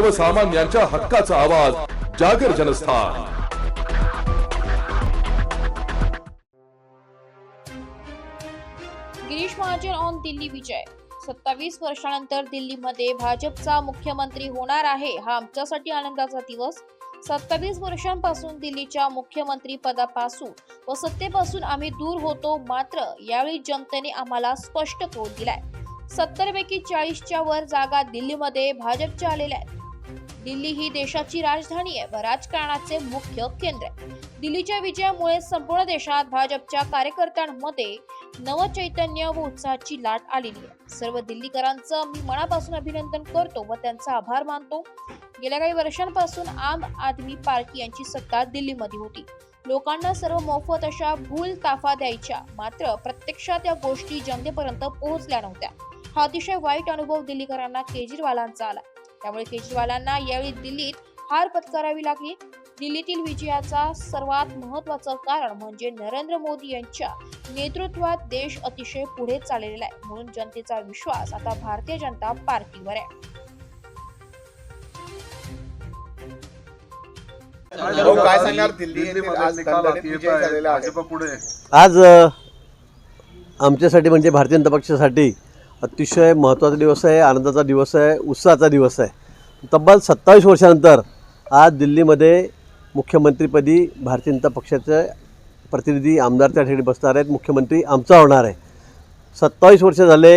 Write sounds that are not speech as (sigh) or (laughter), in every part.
सर्वसामान्यांच्या हक्काचा आवाज जागर जनस्थान. गिरीश महाजन ऑन दिल्ली विजय. सत्तावीस वर्षानंतर दिल्लीमध्ये भाजपचा मुख्यमंत्री होणार आहे हा आमच्यासाठी आनंदाचा दिवस. सत्तावीस वर्षांपासून दिल्लीच्या मुख्यमंत्री पदापासून व सत्तेपासून आम्ही दूर होतो मात्र यावेळी जनतेने आम्हाला स्पष्ट करून दिलाय. सत्तर पैकी चाळीसच्या वर जागा दिल्लीमध्ये भाजपच्या आलेल्या आहेत. दिल्ली ही देशाची राजधानी आहे. व राजकारणाचे मुख्य केंद्र आहे. दिल्लीच्या विजयामुळे संपूर्ण देशात भाजपच्या कार्यकर्त्यांमध्ये नवचैतन्य व उत्साहाची लाट आलेली आहे. सर्व दिल्लीकरांचं मी मनापासून अभिनंदन करतो व त्यांचा आभार मानतो. गेल्या काही वर्षांपासून आम आदमी पार्टी यांची सत्ता दिल्लीमध्ये होती. लोकांना सर्व मोफत अशा भूल ताफा द्यायच्या मात्र प्रत्यक्षात या गोष्टी जनतेपर्यंत पोहोचल्या नव्हत्या. हा अतिशय वाईट अनुभव दिल्लीकरांना केजरीवालांचा आला. त्यामुळे केजरीवालांना यावेळी दिल्लीत हार पत्करावी लागली. दिल्लीतील विजयाचा सर्वात महत्वाचं कारण म्हणजे नरेंद्र मोदी यांच्या नेतृत्वात देश अतिशय पुढे चाललेला आहे. म्हणून जनतेचा विश्वास आता भारतीय जनता पार्टीवर आहे. काय सांगणार? दिल्ली आज आमच्यासाठी म्हणजे भारतीय जनता पक्षासाठी अतिशय महत्त्वाचा दिवस आहे आनंदाचा दिवस आहे उत्साहाचा दिवस आहे. तब्बल सत्तावीस वर्षानंतर आज दिल्लीमध्ये मुख्यमंत्रीपदी भारतीय जनता पक्षाचे प्रतिनिधी आमदार त्या ठिकाणी बसणार आहेत. मुख्यमंत्री आमचा होणार आहे. सत्तावीस वर्ष झाले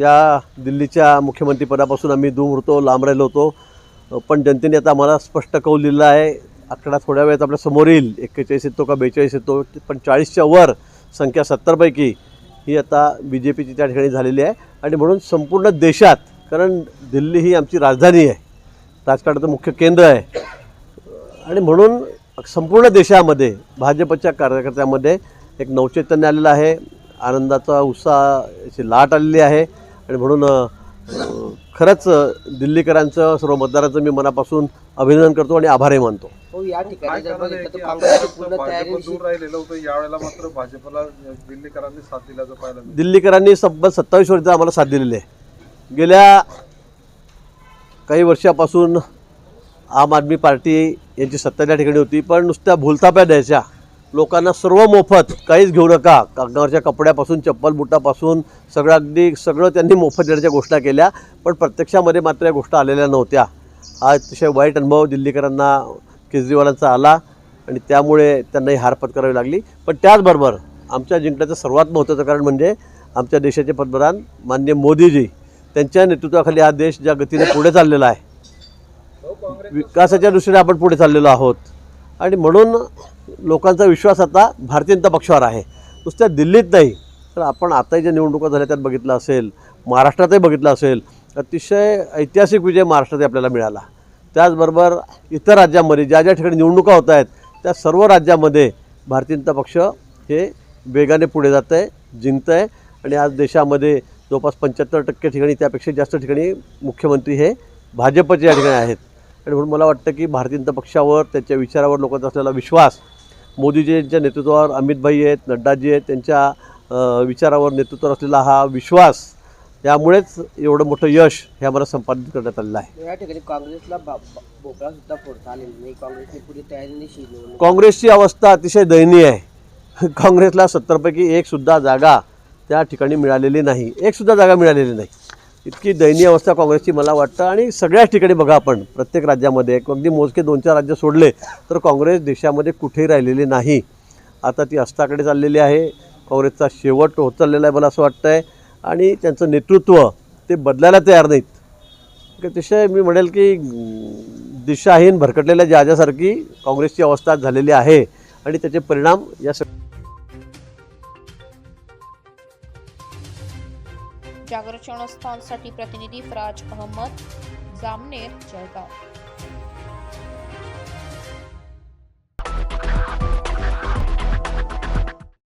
या दिल्लीच्या मुख्यमंत्रीपदापासून आम्ही दूर होतो लांब राहिलो होतो. पण जनतेने आता आम्हाला स्पष्ट कौल दिला आहे. आकडा थोड्या वेळात आपल्यासमोर येईल. एक्केचाळीस येतो का बेचाळीस येतो? पण चाळीसच्या वर संख्या सत्तरपैकी ही आता बी जे पीची त्या ठिकाणी झालेली आहे. आणि म्हणून संपूर्ण देशात कारण दिल्ली ही आमची राजधानी आहे राजकारणाचं मुख्य केंद्र आहे. आणि म्हणून संपूर्ण देशामध्ये भाजपच्या कार्यकर्त्यामध्ये एक नवचैतन्य आलेलं आहे. आनंदाचा उत्साहाची लाट आलेली आहे. आणि म्हणून खरंच दिल्लीकरांचं सर्व मतदारांचं मी मनापासून अभिनंदन करतो आणि आभारही मानतो. हो या ठिकाणी जर बघितलं तर काँग्रेसची पूर्ण तयारी दूर राहिलेलं होतं यावेळेला मात्र भाजपला दिल्लीकरांनी साथ दिल्याचं पाहायला मिळालं. दिल्लीकरांनी तब्बल सत्तावीस वर्ष आम्हाला साथ दिलेली आहे. गेल्या काही वर्षापासून आम आदमी पार्टी यांची सत्ता त्या ठिकाणी होती पण नुसत्या भूलथाप्या द्यायच्या. लोकांना सर्व मोफत काहीच घेऊ नका. अंगावरच्या कपड्यापासून चप्पल बुटापासून सगळं अगदी सगळं त्यांनी मोफत देण्याच्या घोषणा केल्या पण प्रत्यक्षामध्ये मात्र या गोष्टी आलेल्या नव्हत्या. हा अतिशय वाईट अनुभव दिल्लीकरांना केजरीवालांचा आला आणि त्यामुळे त्यांनाही हार पत्करावी लागली. पण त्याचबरोबर आमच्या जिंकण्याचं सर्वात महत्त्वाचं कारण म्हणजे आमच्या देशाचे पंतप्रधान माननीय मोदीजी त्यांच्या नेतृत्वाखाली हा देश ज्या गतीने पुढे चाललेला आहे. विकासाच्या दृष्टीने आपण पुढे चाललेलो आहोत. आणि म्हणून लोकांचा विश्वास आता भारतीय जनता पक्षावर आहे. नुसत्या दिल्लीत नाही तर आपण आताही ज्या निवडणुका झाल्या त्यात बघितलं असेल महाराष्ट्रातही बघितलं असेल अतिशय ऐतिहासिक विजय महाराष्ट्रातही आपल्याला मिळाला. त्याचबरोबर इतर राज्यांमध्ये ज्या ज्या ठिकाणी निवडणुका होत आहेत त्या सर्व राज्यामध्ये भारतीय जनता पक्ष हे वेगाने पुढे जात आहे जिंकतं आहे आणि आज देशामध्ये जवळपास पंच्याहत्तर टक्के ठिकाणी त्यापेक्षा जास्त ठिकाणी मुख्यमंत्री हे भाजपचे या ठिकाणी आहेत. आणि म्हणून मला वाटतं की भारतीय जनता पक्षावर त्याच्या विचारावर लोकांचा असलेला विश्वास मोदीजींच्या नेतृत्वावर अमितभाई आहेत नड्डाजी आहेत त्यांच्या विचारावर नेतृत्वावर असलेला हा विश्वास यामुळेच एवढं मोठं यश हे आम्हाला संपादित करण्यात आलेलं आहे. या ठिकाणी काँग्रेसला बा- बा- भोपळा सुद्धा फोडता आलेला नाही. काँग्रेसने पुरी तयारी निशी निवडणूक काँग्रेसची अवस्था अतिशय दयनीय आहे. (laughs) काँग्रेसला सत्तरपैकी एकसुद्धा जागा त्या ठिकाणी मिळालेली नाही. एकसुद्धा जागा मिळालेली नाही. इतकी दयनीय अवस्था काँग्रेसची मला वाटतं. आणि सगळ्याच ठिकाणी बघा आपण प्रत्येक राज्यामध्ये अगदी मोजके दोन चार राज्य सोडले तर काँग्रेस देशामध्ये कुठेही राहिलेली नाही. आता ती अस्ताकडे चाललेली आहे. काँग्रेसचा शेवट होत चाललेला आहे मला असं वाटतं आहे आणि त्यांचं नेतृत्व ते बदलायला तयार नाहीत. अतिशय मी म्हणेल की दिशाहीन भरकटलेल्या ज्यासारखी काँग्रेसची अवस्था झालेली आहे आणि त्याचे परिणाम या सग प्रतिनिधी फराज अहमद जामनेर जळगाव.